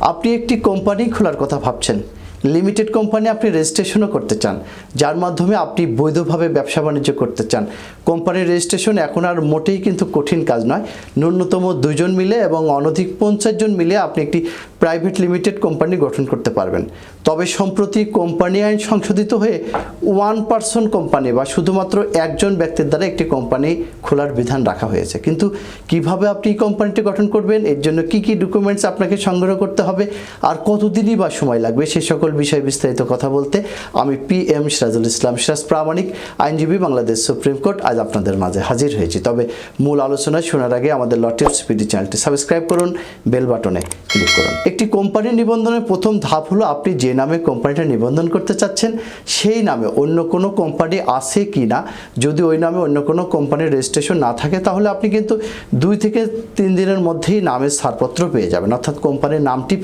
আপনি একটি কোম্পানি খোলার কথা ভাবছেন। লিমিটেড কোম্পানি আপনি রেজিস্ট্রেশনও করতে চান, যার মাধ্যমে আপনি বৈধভাবে ব্যবসা বাণিজ্য করতে চান। কোম্পানির রেজিস্ট্রেশন এখন আর মোটেই কিন্তু কঠিন কাজ নয়। ন্যূনতম দুজন মিলে এবং অনধিক পঞ্চাশ জন মিলে আপনি একটি প্রাইভেট লিমিটেড কোম্পানি গঠন করতে পারবেন। তবে সম্প্রতি কোম্পানি আইন সংশোধিত হয়ে ওয়ান পার্সন কোম্পানি বা শুধুমাত্র একজন ব্যক্তির দ্বারা একটি কোম্পানি খোলার বিধান রাখা হয়েছে। কিন্তু কীভাবে আপনি কোম্পানিটি গঠন করবেন, এর জন্য কি কি ডকুমেন্টস আপনাকে সংগ্রহ করতে হবে, আর কতদিনই বা সময় লাগবে, সে সকল বিষয়ে বিস্তারিত কথা বলতে আমি পি এম সিরাজুল ইসলাম সিরাজ, প্রামাণিক আইনজীবী বাংলাদেশ সুপ্রিম কোর্ট আজ আপনাদের মাঝে হাজির হয়েছি। তবে মূল আলোচনায় শোনার আগে আমাদের লটের স্পিডি চ্যানেলটি সাবস্ক্রাইব করুন, বেল বাটনে ক্লিক করুন। একটি কোম্পানি নিবন্ধনের প্রথম ধাপ হলো আপনি যে নামে কোম্পানিটা নিবন্ধন করতে চাচ্ছেন, সেই নামে অন্য কোনো কোম্পানি আছে কি না? যদি ওই নামে অন্য কোনো কোম্পানির রেজিস্ট্রেশন না থাকে, তাহলে আপনি কিন্তু দুই থেকে তিন দিনের মধ্যেই নামের ছাড়পত্র পেয়ে যাবেন। অর্থাৎ কোম্পানির নামটি